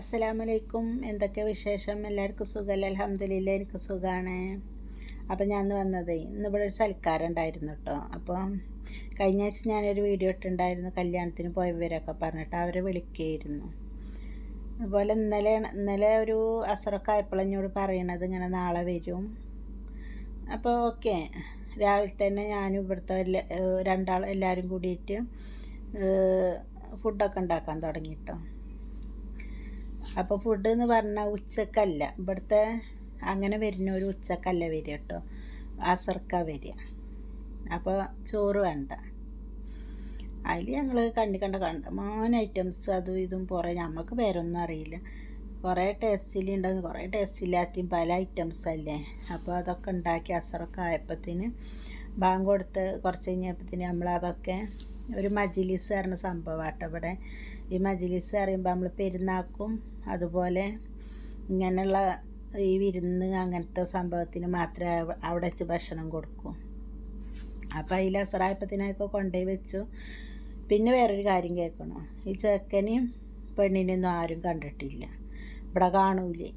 അസ്സലാമലൈക്കും. എന്തൊക്കെ വിശേഷം? എല്ലാവർക്കും സുഖമല്ല അലഹമ്മദില്ല എനിക്ക് സുഖമാണ് അപ്പം ഞാൻ വന്നതേ ഇന്ന് ഇവിടെ ഒരു സൽക്കാരം ഉണ്ടായിരുന്നു കേട്ടോ അപ്പോൾ കഴിഞ്ഞ ആഴ്ച ഞാനൊരു വീഡിയോ ഇട്ടുണ്ടായിരുന്നു കല്യാണത്തിന് പോയവരൊക്കെ പറഞ്ഞിട്ട്. അവരെ വിളിക്കുകയായിരുന്നു അതുപോലെ ഇന്നലെ ഇന്നലെ ഒരു അസറൊക്കെ ആയപ്പോൾ എന്നോട് പറയണത് ഇങ്ങനെ നാളെ വരും. അപ്പോൾ ഓക്കെ. രാവിലെ തന്നെ ഞാനും ഇവിടുത്തെ രണ്ടാൾ എല്ലാവരും കൂടിയിട്ട് ഫുഡൊക്കെ ഉണ്ടാക്കാൻ തുടങ്ങി കേട്ടോ അപ്പോൾ ഫുഡ് എന്ന് പറഞ്ഞാൽ ഉച്ചക്കല്ല. ഇവിടുത്തെ അങ്ങനെ വരുന്ന ഒരു ഉച്ചക്കല്ല വരിക കേട്ടോ അസർക്ക വരിക. അപ്പോൾ ചോറ് വേണ്ട. അതിൽ ഞങ്ങൾ കണ്ടി കണ്ട കണ്ട മോൻ ഐറ്റംസ് അതും ഇതും കുറേ നമുക്ക് പേരൊന്നും അറിയില്ല. കുറേ ടേസ്റ്റിലുണ്ടെങ്കിൽ കുറേ ടേസ്റ്റ് ടേസ്റ്റില്ലാത്തയും പല ഐറ്റംസ് അല്ലേ? അപ്പോൾ അതൊക്കെ ഉണ്ടാക്കി അസറൊക്കെ ആയപ്പോഴത്തേന് ബാങ്ക് കൊടുത്ത് കുറച്ച് കഴിഞ്ഞപ്പോഴത്തേന് നമ്മളതൊക്കെ ഒരു മജിലിസ് പറഞ്ഞ സംഭവമാട്ടോ ഇവിടെ. ഈ മജിലിസ് പറയുമ്പോൾ നമ്മൾ പെരുന്നാക്കും അതുപോലെ ഇങ്ങനെയുള്ള ഈ വിരുന്ന് അങ്ങനത്തെ സംഭവത്തിന് മാത്രമേ അവിടെ വെച്ച് ഭക്ഷണം കൊടുക്കൂ. അപ്പം അതിൽ അസറായപ്പത്തിനൊക്കെ കൊണ്ടുപോയി വെച്ചു. പിന്നെ വേറൊരു കാര്യം കേൾക്കണം? ഈ ചെക്കനെയും പെണ്ണിനെയൊന്നും ആരും കണ്ടിട്ടില്ല. ഇവിടെ കാണൂലേ.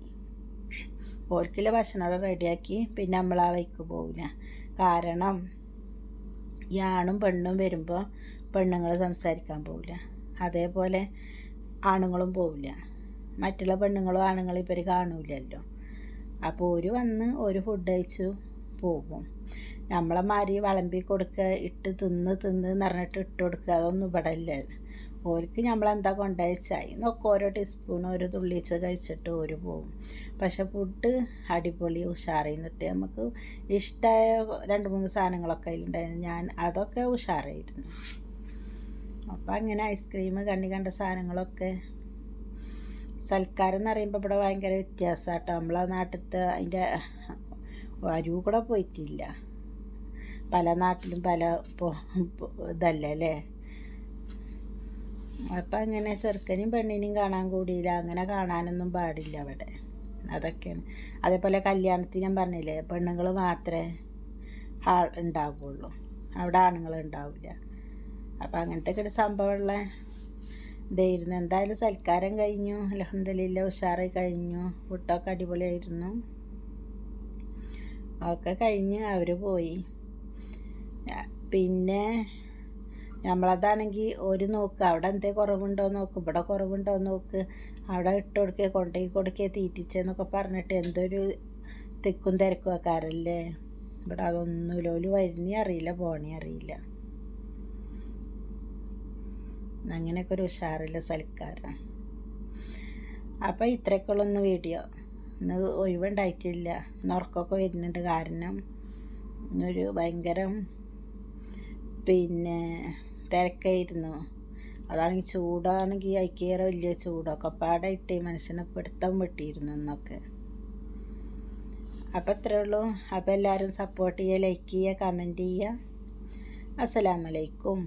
ഓർക്കില്ല ഭക്ഷണം റെഡിയാക്കി പിന്നെ നമ്മൾ ആ വൈക്ക് പോവില്ല കാരണം ഈ ആണും പെണ്ണും വരുമ്പോൾ പെണ്ണുങ്ങൾ സംസാരിക്കാൻ പോവില്ല. അതേപോലെ ആണുങ്ങളും പോവില്ല. മറ്റുള്ള പെണ്ണുങ്ങളും ആണുങ്ങളും ഇവർ കാണൂലല്ലോ. അപ്പോൾ ഒരു വന്ന് ഒരു ഫുഡ് കഴിച്ചു പോകും. നമ്മളെ മാരി വിളമ്പി കൊടുക്കുക ഇട്ട് തിന്ന് തിന്ന് എന്ന് പറഞ്ഞിട്ട് ഇട്ട് കൊടുക്കുക അതൊന്നും ഇവിടെ ഇല്ല. ഓർക്ക് നമ്മളെന്താ കൊണ്ടുവച്ചാൽ എന്നൊക്കെ ഓരോ ടീസ്പൂൺ ഒരു തുള്ളിച്ച് കഴിച്ചിട്ട് ഓര് പോകും പക്ഷെ ഫുഡ് അടിപൊളി ഉഷാറായിട്ട് നമുക്ക് ഇഷ്ടമായ രണ്ട് മൂന്ന് സാധനങ്ങളൊക്കെ അതിലുണ്ടായിരുന്നു. ഞാൻ അതൊക്കെ ഉഷാറായിരുന്നു. അപ്പം അങ്ങനെ ഐസ്ക്രീം കണ്ണി കണ്ട സാധനങ്ങളൊക്കെ. സൽക്കാരം എന്ന് പറയുമ്പോൾ ഇവിടെ ഭയങ്കര വ്യത്യാസമാണ് കേട്ടോ നമ്മളെ നാട്ടിലത്തെ അതിന്റെ അരുവ് കൂടെ പോയിട്ടില്ല. പല നാട്ടിലും പല ഇതല്ലേ അല്ലേ? അപ്പം അങ്ങനെ ചെറുക്കനും പെണ്ണിനെയും കാണാൻ കൂടിയില്ല. അങ്ങനെ കാണാനൊന്നും പാടില്ല അവിടെ. അതൊക്കെയാണ്. അതേപോലെ കല്യാണത്തിന് ഞാൻ പറഞ്ഞില്ലേ പെണ്ണുങ്ങൾ മാത്രമേ ആ ഉണ്ടാവുള്ളൂ. അവിടെ ആണുങ്ങൾ ഉണ്ടാവില്ല. അപ്പം അങ്ങനത്തെ ഒരു സംഭവമുള്ള ഇതായിരുന്നു. എന്തായാലും സൽക്കാരം കഴിഞ്ഞു. അലഹമ്മദില്ല ഉഷാറായി കഴിഞ്ഞു. ഫുഡൊക്കെ അടിപൊളിയായിരുന്നു. ഒക്കെ കഴിഞ്ഞ് അവർ പോയി. പിന്നെ നമ്മളതാണെങ്കിൽ ഒരു നോക്ക്. അവിടെ എന്തേ കുറവുണ്ടോ നോക്ക്. ഇവിടെ കുറവുണ്ടോ നോക്ക്. അവിടെ ഇട്ട് കൊടുക്കുക കൊണ്ടുപോയി കൊടുക്കുക തീറ്റിച്ചെന്നൊക്കെ പറഞ്ഞിട്ട് എന്തൊരു തിക്കും തിരക്കും ആക്കാരല്ലേ ഇവിടെ അതൊന്നുമില്ല. ഒരു വരുന്നേ അറിയില്ല പോണേ അറിയില്ല. അങ്ങനെയൊക്കെ ഒരു ഉഷാറില്ല സൽക്കാരം. അപ്പോൾ ഇത്രയൊക്കെയുള്ളൊന്ന് വീഡിയോ. ഇന്ന് ഒഴിവുണ്ടായിട്ടില്ല. ഉറക്കമൊക്കെ വരുന്നുണ്ട് കാരണം ഇന്നൊരു ഭയങ്കര പിന്നെ തിരക്കായിരുന്നു. അതാണെങ്കിൽ ചൂടാണെങ്കിൽ അയക്കേറെ വലിയ ചൂടൊക്കെ പാടായിട്ട് മനുഷ്യനെ പിടുത്തം വെട്ടിയിരുന്നു എന്നൊക്കെ അപ്പോൾ അത്രേ ഉള്ളൂ. അപ്പോൾ എല്ലാവരും സപ്പോർട്ട് ചെയ്യുക ലൈക്ക് ചെയ്യുക കമന്റ് ചെയ്യുക. അസ്സലാമലൈക്കും